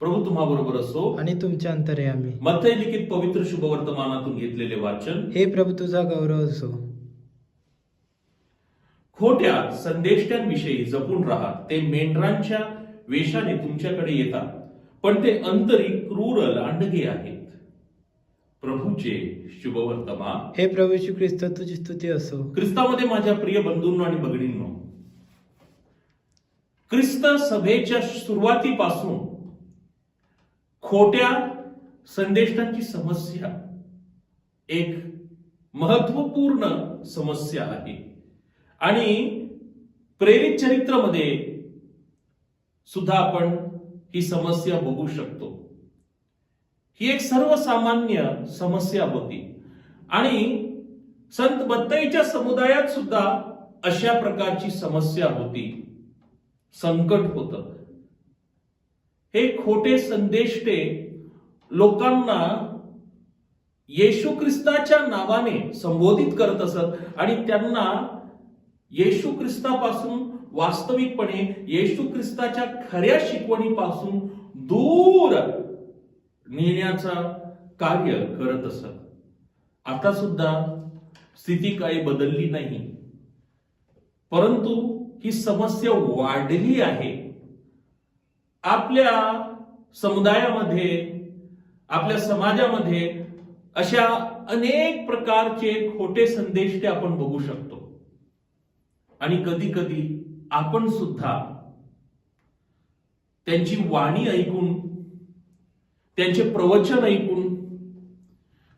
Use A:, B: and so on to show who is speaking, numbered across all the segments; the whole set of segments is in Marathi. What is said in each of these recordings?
A: प्रभू तुम्हाबरोबर असो.
B: आणि तुमच्या अंतरे आम्ही.
A: मथय लिखित पवित्र शुभवर्तमानातून घेतलेले वाचन.
B: हे प्रभू तुझा गौरव असो.
A: खोट्या संदेष्ट्यांविषयी जपून राहा. ते मेंढरांच्या वेशाने तुमच्याकडे येतात. पण ते अंतरी क्रूर लांडगे आहेत. प्रभूचे शुभवर्तमान.
B: हे प्रभू श्री ख्रिस्त तुझी स्तुती असो.
A: ख्रिस्तामध्ये माझ्या प्रिय बंधूंनो आणि भगिनींनो ख्रिस्त सभेच्या सुरुवातीपासून खोट्या संदेशांची समस्या एक महत्त्वपूर्ण समस्या आहे. आणि प्रेरित चरित्रमध्ये सुद्धा आपण ही समस्या बघू शकतो. ही एक सर्वसामान्य समस्या होती. आणि संत बत्ताईच्या समुदायात सुद्धा अशा प्रकारची समस्या होती. संकट होतं. हे खोटे संदेष्टे लोकांना येशू ख्रिस्ताच्या नावाने संबोधित करत असत आणि त्यांना येशू ख्रिस्तापासून वास्तविकपणे येशू ख्रिस्ताच्या खऱ्या शिकवणीपासून दूर नेण्याचा कार्य करत असत. आता सुद्धा स्थिती काही बदलली नाही. परंतु ही समस्या वाढली आहे. आपल्या समुदायामध्ये आपल्या समाजामध्ये अशा अनेक प्रकारचे खोटे संदेश ते आपण बघू शकतो. आणि कधी कधी आपण सुद्धा त्यांची वाणी ऐकून त्यांचे प्रवचन ऐकून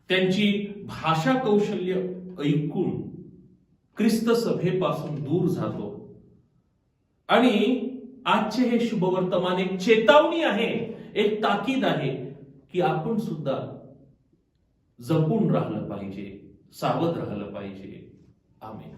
A: त्यांची भाषा कौशल्य ऐकून ख्रिस्त सभेपासून दूर जातो. आणि आजचे हे शुभवर्तमान एक चेतावणी आहे एक ताकीद आहे की आपण सुद्धा जपून राहिलं पाहिजे सावध राहिलं पाहिजे. आम्ही